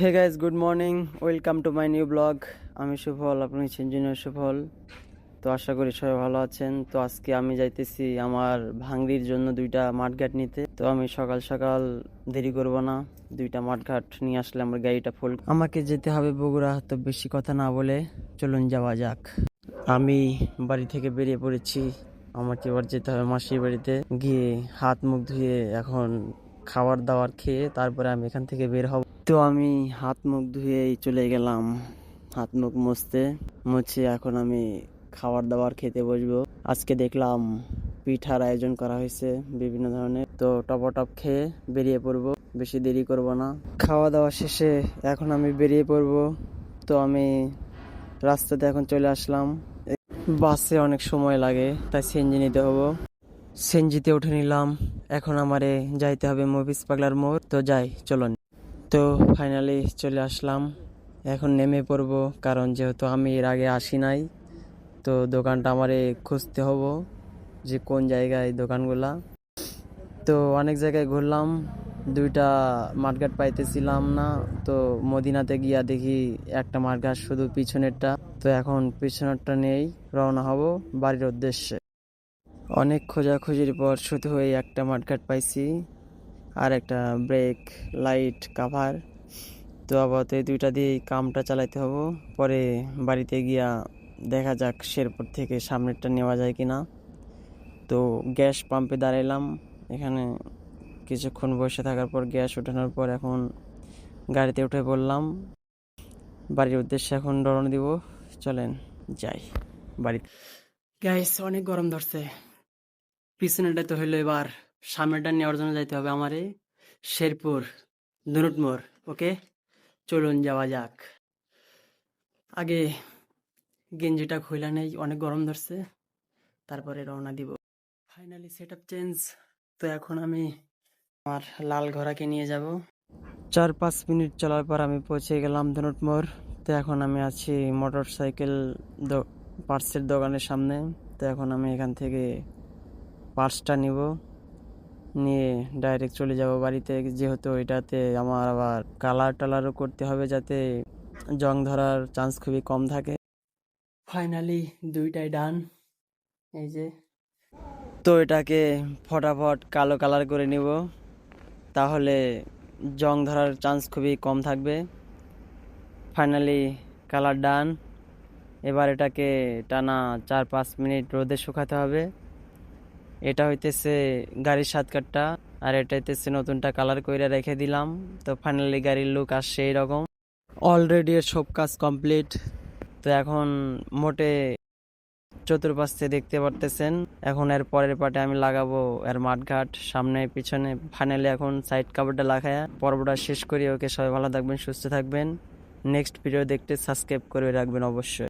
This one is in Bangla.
Hey guys good morning welcome to my new blog আমি সুফল আপনি ইঞ্জিনিয়ার সুফল। তো আশা করি সবাই ভালো আছেন। তো আজকে আমি যাইতেছি আমার ভাঙড়ির জন্য দুইটা মাঠঘাট নিতে। তো আমি সকাল সকাল দেরি করব না। দুইটা মাঠঘাট নিয়ে আসলে আমার গাড়িটা ফুল আমাকে যেতে হবে বগুড়া, তো বেশি কথা না বলে চলুন যাওয়া যাক। আমি বাড়ি থেকে বেরিয়ে পড়েছি। আমাকে এবার যেতে হবে মাসির বাড়িতে। গিয়ে হাত মুখ ধুয়ে এখন খাবার দাবার খেয়ে তারপরে আমি এখান থেকে বের হব। তো আমি হাত মুখ ধুয়েই চলে গেলাম। হাত মুখ মুছতে। মুছে এখন আমি খাবার দাবার খেতে বসবো। আজকে দেখলাম পিঠার আয়োজন করা হয়েছে বিভিন্ন ধরনের। তো টপটপ খেয়ে বেরিয়ে পড়ব। বেশি দেরি করব না। খাওয়া দাওয়া শেষে এখন আমি বেরিয়ে পড়ব। তো আমি রাস্তাতে এখন চলে আসলাম। বাসে অনেক সময় লাগে, তাই সিএনজি নিতে হব। সিএনজিতে উঠে নিলাম। এখন আমারে যাইতে হবে মুভিস পাগলার মোড়। তো যাই, চলুন। তো ফাইনালি চলে আসলাম। এখন নেমে পড়ব, কারণ যেহেতু আমি এর আগে আসি নাই, তো দোকানটা আমারে খুঁজতে হব যে কোন জায়গায় দোকানগুলা। তো অনেক জায়গায় ঘুরলাম, দুইটা মাঠঘাট পাইতেছিলাম না, তো মদিনাতে গিয়া দেখি একটা মাঠঘাট শুধু পিছনেরটা। তো এখন পিছনেরটা নেই, রওনা হব বাড়ির উদ্দেশ্যে। অনেক খোঁজাখুঁজির পর শুধু ওই একটা মাঠঘাট পাইছি। আর একটা ব্রেক লাইট কাভার তো আপাতত এই দুইটা দিয়ে কামটা চালাইতে হব। পরে বাড়িতে গিয়া দেখা যাক শেরপুর থেকে সামনেরটা নেওয়া যায় কিনা। তো গ্যাস পাম্পে দাঁড়াইলাম। এখানে কিছুক্ষণ বসে থাকার পর গ্যাস ওঠানোর পর এখন গাড়িতে উঠে পড়লাম। বাড়ির উদ্দেশ্যে এখন রওনা দিব। চলেন যাই বাড়িতে। গ্যাস অনেক গরম ধরছে। পিছনেটা তো হইল এবার সামনেটা নেওয়ার জন্য যাইতে হবে আমারে। শেরপুর দুনুট মোড় ওকে? চলুন যাওয়া যাক। আগে গেঞ্জিটা খুইলা নেই, অনেক গরম ধরছে। তারপরে রওনা দিব। ফাইনালি সেট আপ চেঞ্জ তো এখন আমি আমার লাল ঘোড়াকে নিয়ে যাব। চার পাঁচ মিনিট চলার পর আমি পৌঁছে গেলাম ধনুট মোড় তো এখন আমি আছি মোটর সাইকেল পার্টসের দোকানের সামনে। তো এখন আমি এখান থেকে পার্টসটা নিব। নিয়ে ডাইরেক্ট চলে যাব বাড়িতে। যেহেতু এটাতে আমার আবার কালার টালারও করতে হবে যাতে জং ধরার চান্স খুবই কম থাকে। ফাইনালি দুইটাই ডান এই যে। তো এটাকে ফটাফট কালো কালার করে নিব। তাহলে জং ধরার চান্স খুবই কম থাকবে। ফাইনালি কালার ডান এবার এটাকে টানা চার পাঁচ মিনিট রোদে শুকাতে হবে। এটা হইতেছে গাড়ির সাতকাটটা আর এটা হইতেছে নতুনটা কালার কইরা রেখে দিলাম। তো ফাইনালি গাড়ির লুক আসছে এইরকম অলরেডি এর সব কাজ কমপ্লিট তো এখন মোটে চতুর্পাশে দেখতে পারতেছেন। এখন এর পরের পাটে আমি লাগাবো এর মাঠঘাট। সামনে, পিছনে ফাইনালি এখন সাইড কাভারটা লাগায়া পর্বটা শেষ করি। ওকে সবাই ভালো থাকবেন, সুস্থ থাকবেন। নেক্সট ভিডিও দেখতে সাবস্ক্রাইব করে রাখবেন অবশ্যই।